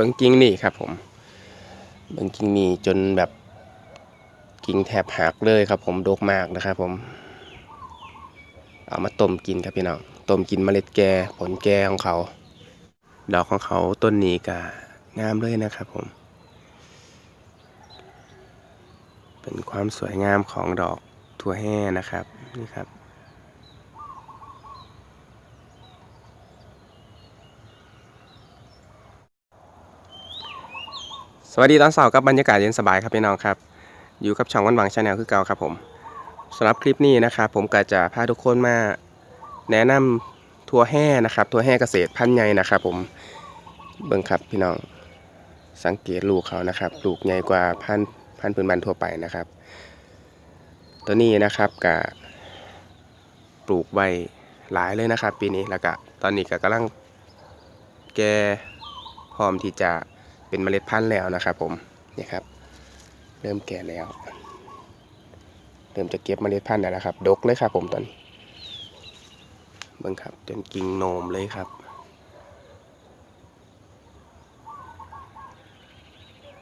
เบิ้งกิ่งนี่ครับผมเบิ้งกิ่งนี่จนแบบกิ่งแทบหักเลยครับ ผมดกมากนะครับผม เอามาต้มกินครับพี่น้องต้มกินเมล็ดแก่ผลแก่ของเขา ดอกของเขาต้นนี้ก็งามเลยนะครับผม เป็นความสวยงามของดอกถั่วแห่นะครับนี่ครับ วัสดีตอนเสาร์กับบรรยากาศเย็นสบายครับพี่น้องครับ อยู่กับช่องวันหวังชาแนลคือเก่าครับผมสำหรับคลิปนี้นะครับผมก็จะพาทุกคนมาแนะนำทัวแห่นะครับทัวแห่เกษตรพันธุ์ใหญ่นะครับผมเบิ่งครับพี่น้องสังเกตลูกเขานะครับลูกใหญ่กว่าพันพันธุ์พื้นบ้านทั่วไปนะครับ ตัวนี้นะครับก็ปลูกไว้หลายเลยนะครับ ปีนี้แล้วก็ตอนนี้ก็กำลังแก่พร้อมที่จะ เป็นเมล็ดพันธุ์แล้วนะครับผมนี่ครับ เริ่มแก่แล้ว เริ่มจะเก็บเมล็ดพันธุ์แล้วนะครับ ดกเลยครับผมตอนนี้เบิ่งครับจนกิ่งโหนมเลยครับ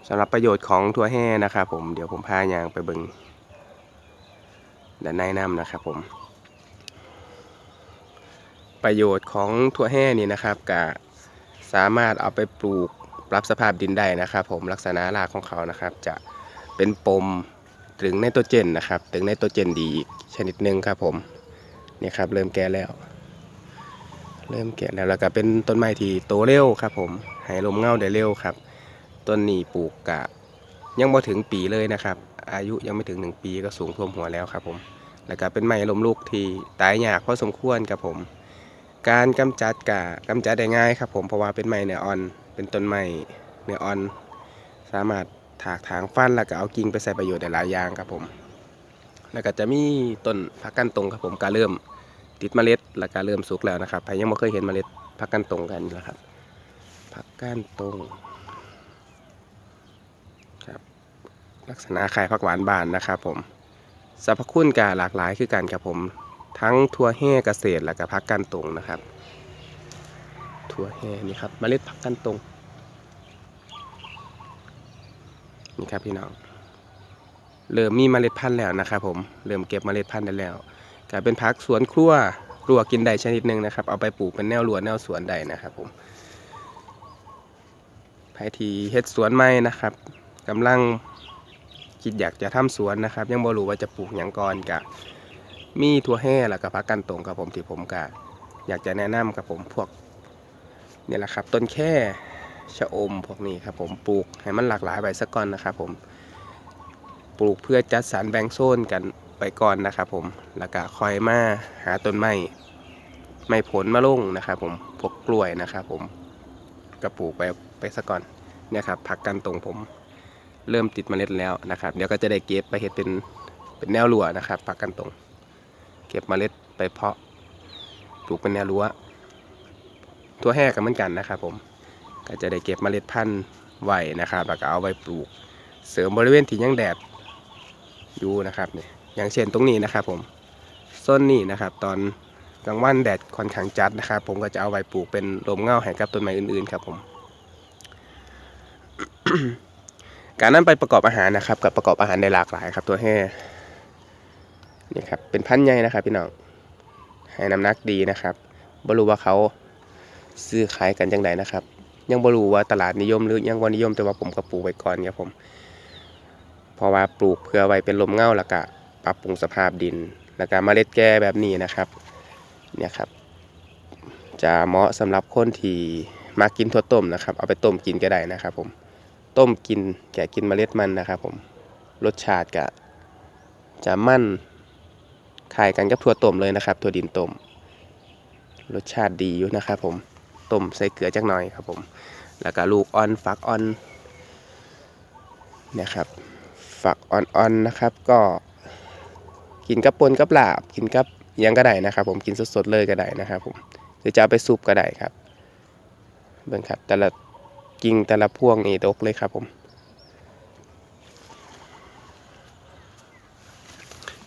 สำหรับประโยชน์ของถั่วแห่นะครับผมเดี๋ยวผมพายางไปเบิ่งด้านในน้ำนะครับผม ประโยชน์ของถั่วแห่นี่นะครับก็สามารถเอาไปปลูก รับสภาพดินได้นะครับ ผมลักษณะรากของเขานะครับ จะเป็นปมถึงไนโตรเจนนะครับ ถึงไนโตรเจนดีอีกชนิดหนึ่งครับผมนี่ครับเริ่มแก่แล้ว เริ่มแก่แล้วแล้วก็เป็นต้นไม้ที่โตเร็วครับ ผมให้ลมเงาได้เร็วครับต้นนี้ปลูกกะยังบ่ถึงปีเลยนะครับ อายุยังไม่ถึง1ปีก็สูงท่วมหัวแล้วครับ ผม แล้วก็เป็นไม้ลมลูกที่ตายยากพอสมควรครับผม การกำจัดกะกำจัดได้ง่ายครับ ผมเพราะว่าเป็นไม้เนื้ออ่อน เป็นต้นไม้เนื้ออ่อน สามารถถากถางฟันแล้วก็เอากิ่งไปใส่ประโยชน์ได้หลายอย่างครับผม แล้วก็จะมีต้นพักกันตรงครับผมก็เริ่มติดเมล็ดแล้วก็เริ่มสุกแล้วนะครับใครยังไม่เคยเห็นเมล็ดพักกันตรงกันนะครับพักกันตรงครับ ลักษณะคล้ายผักหวานบานนะครับผมสรรพคุณก็หลากหลายคือกันครับผม ทั้งทั่วแห่เกษตรแล้วก็พักกันตรงนะครับ ถั่วแห่นี่ครับเมล็ดผักกันตรงนี่ครับพี่น้องเริ่มมีเมล็ดพันธุ์แล้วนะครับผมเริ่มเก็บเมล็ดพันธุ์ได้แล้วกลายเป็นผักสวนครัวครัวกินได้ชนิดหนึ่งนะครับ เอาไปปลูกเป็นแนวรั้วแนวสวนได้นะครับผมใครที่เฮ็ดสวนใหม่นะครับกำลังคิดอยากจะทำสวนนะครับ ยังบ่รู้ว่าจะปลูกหยังก่อนกะมีถั่วแห่แล้วก็ผักกันตรงครับผมที่ผมกะอยากจะแนะนำครับผมพวก เนี่ยแหละครับ ต้นแค่ชะอมพวกนี้ครับผมปลูกให้มันหลากหลายไปสักก่อนนะครับผมปลูกเพื่อจัดสรรแบ่งโซนกันไปก่อนนะครับผมแล้วก็คอยมาหาต้นไม้ไม้ผลมาลงนะครับผมพวกกล้วยนะครับผมก็ปลูกไปไปสักก่อนเนี่ยครับผักกันตรงผมเริ่มติดเมล็ดแล้วนะครับ เดี๋ยวก็จะได้เก็บไปเห็ดเป็นเป็นแนวรั้วนะครับผักกันตรง เก็บเมล็ดไปเพาะปลูกเป็นแนวรั้ว ทั่วแห่กันเหมือนกันนะครับผมก็จะได้เก็บเมล็ดพันธุ์ไว้นะครับแล้วก็เอาไว้ปลูก เสริมบริเวณที่ยังแดดอยู่นะครับเนี่ยอย่างเช่นตรงนี้นะครับผมส้นนี้นะครับ ตอนกลางวันแดดค่อนข้างจัดนะครับ ผมก็จะเอาไว้ปลูกเป็นลมเงาให้กับต้นไม้อื่นๆครับผม การนั้นไปประกอบอาหารนะครับ กับประกอบอาหารได้หลากหลายครับ ตัวแห่นี่ครับเป็นพันธุ์ใหญ่นะครับ พี่น้องให้น้ำหนักดีนะครับบรู้ว่าเขา ซื้อขายกันจังไดนะครับ ยังบ่รู้ว่าตลาดนิยมหรือยังบ่นิยมแต่ว่าผมก็ปลูกไว้ก่อนครับผมเพราะว่าปลูกเพื่อไว้เป็นลมเงาแล้วก็ปรับปรุงสภาพดิน แล้วก็เมล็ดแก่แบบนี้นะครับเนี่ยครับ จะเหมาะสำหรับคนที่มากินถั่วต้มนะครับ เอาไปต้มกินก็ได้นะครับ ผมต้มกินแกะกินเมล็ดมันนะครับ ผมรสชาติก็จะมั่นคล้ายกันกับถั่วต้มเลยนะครับ ถั่วดินต้มรสชาติดีอยู่นะครับผม ต้มใส่เกลือจักหน่อยครับผม แล้วก็ลูกอ่อนฝักอ่อนนะครับฝักอ่อนๆนะครับ ก็กินกับปนกับลาบ กินกับยังก็ได้นะครับ ผมกินสดๆเลยก็ได้นะครับ ผมหรือจะเอาไปซุปก็ได้ครับเบิ่งครับ แต่ละกิ่งแต่ละพวงนี่ดกเลยครับผม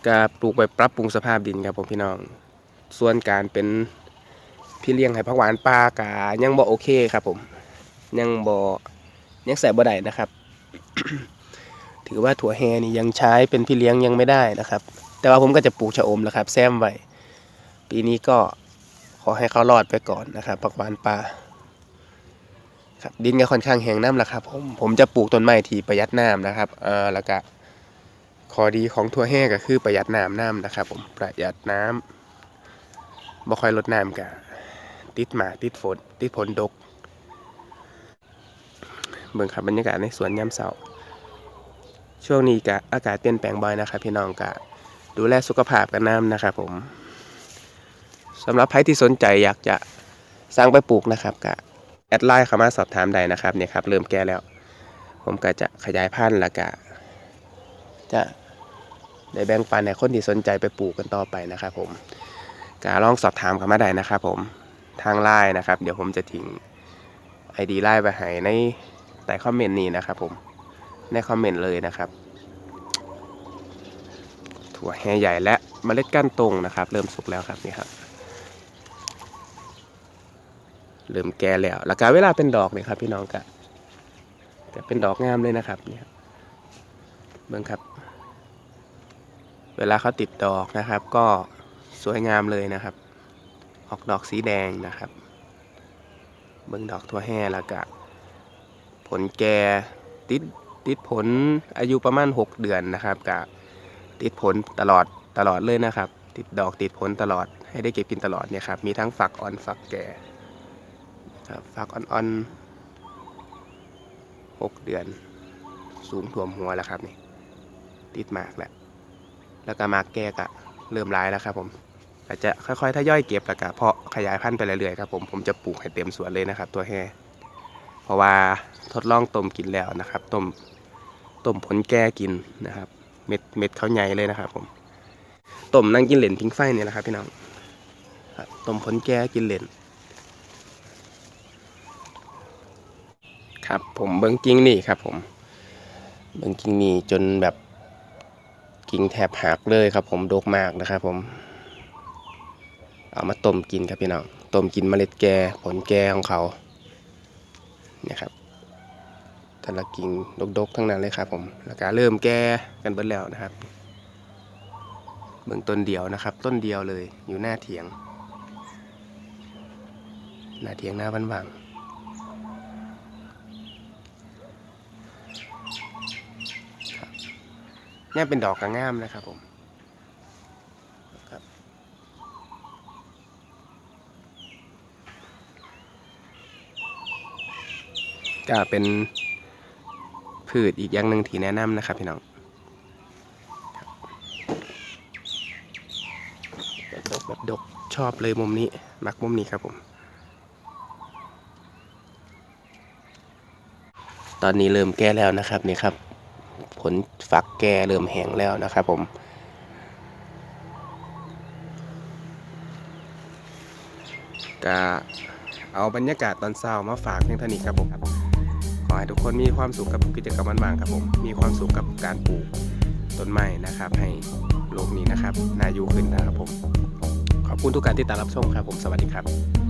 ก็ปลูกไปปรับปรุงสภาพดินครับผมพี่น้อง ส่วนการเป็น พี่เลี้ยงให้ผักหวานปลากายังบ่โอเคครับ ผม ยังบ่ยังใส่บ่ได้นะครับ ถือว่าถั่วแฮนี่ยังใช้เป็นพี่เลี้ยงยังไม่ได้นะครับ แต่ว่าผมก็จะปลูกชะอมแล้วครับ แซมไว้ปีนี้ก็ขอให้เขารอดไปก่อนนะครับผักหวานป่าครับดินก็ค่อนข้างแห้งน้ำละครับผมผมจะปลูกต้นไม้ที่ประหยัดน้ำนะครับเออแล้วก็ข้อดีของถั่วแห้ก็คือประหยัดน้ำน้ำนะครับ ผมประหยัดน้ำบ่ค่อยลดน้ำกะ ติดหมากติดฝนติดผลดก เบิ่งครับบรรยากาศในสวนยามเช้าช่วงนี้กะอากาศเปลี่ยนแปลงบ่อยนะครับพี่น้องกะดูแลสุขภาพกันน้ำนะครับผมสำหรับใครที่สนใจอยากจะสร้างไปปลูกนะครับกะแอดไลน์เข้ามาสอบถามได้นะครับเนี่ยครับเริ่มแก่แล้ว ผมก็จะขยายพันธุ์ล้วก็จะได้แบ่งปันให้คนที่สนใจไปปลูกกันต่อไปนะครับผมกาลองสอบถามเข้ามาได้นะครับผม ทางไลน์นะครับ เดี๋ยวผมจะทิ้ง ID ไลน์ไปให้ในใต้คอมเมนต์นี้นะครับผมในคอมเมนต์เลยนะครับถั่วแฮใหญ่และเมล็ดก้านตรงนะครับ เริ่มสุกแล้วครับนี่ครับเริ่มแก่แล้วแล้วก็เวลาเป็นดอกเนี่ยครับ พี่น้องกะจะเป็นดอกงามเลยนะครับเนี่ยเบิ่งครับ เวลาเขาติดดอกนะครับ ก็สวยงามเลยนะครับ ออกดอกสีแดงนะครับ เบิ่งดอกทั่วแห่แล้วก็ผลแก่ติดติดผลอายุประมาณ 6 เดือนนะครับก็ติดผลตลอดตลอดเลยนะครับ ติดดอกติดผลตลอดให้ได้เก็บกินตลอดเนี่ยครับมีทั้งฝักอ่อนฝักแก่ครับฝักอ่อนๆ6เดือน สูงท่วมหัวแล้วครับนี่ติดมากแล้วแล้วก็มากแก่ก็เริ่มร้ายแล้วครับผม อาจจะค่อยๆทยอยเก็บแล้วก็เพาะขยายพันธุ์ไปเรื่อยๆครับผมผมจะปลูกให้เต็มสวนเลยนะครับ ตัวแห่เพราะว่าทดลองต้มกินแล้วนะครับต้มต้มผลแก้กินนะครับ เม็ดเม็ดเขาใหญ่เลยนะครับ ผมต้มนั่งกินเหรนทิ้งไฟเนี่ยนะครับพี่น้องต้มผลแก้กินเหรนครับผมเบิ้งกิ้งนี่ครับผมเบิ้งกิ้งนี่จนแบบกิ่งแทบหักเลยครับ ผมดกมากนะครับ ผม เอามาต้มกินครับพี่น้องต้มกินเมล็ดแก่ผลแก่ของเขาเนี่ยครับแต่ละกิ่งดกๆทั้งนั้นเลยครับผมแล้วก็เริ่มแก่กันเบิดแล้วนะครับเบื้องต้นเดียวนะครับ ต้นเดียวเลยอยู่หน้าเถียง หน้าเถียงหน้าบ้านบางครับเนี่ยเป็นดอกกระง่ามนะครับผม ก็เป็นพืชอีกอย่างหนึ่งที่แนะนำนะครับพี่น้องแบบดกแบบดกชอบเลยมุมนี้ มักมุมนี้ครับผม ตอนนี้เริ่มแก่แล้วนะครับนี่ครับ ผลฝักแก่เริ่มแห้งแล้วนะครับผมก็เอาบรรยากาศตอนเช้ามาฝากเพียงเท่านี้ครับผม ขอให้ทุกคนมีความสุขกับกิจกรรมบ้างครับผม มีความสุขกับการปลูกต้นไม้นะครับ ให้โลกนี้นะครับน่าอยู่ขึ้นนะครับผม ขอบคุณทุกการติดตามรับชมครับผม สวัสดีครับ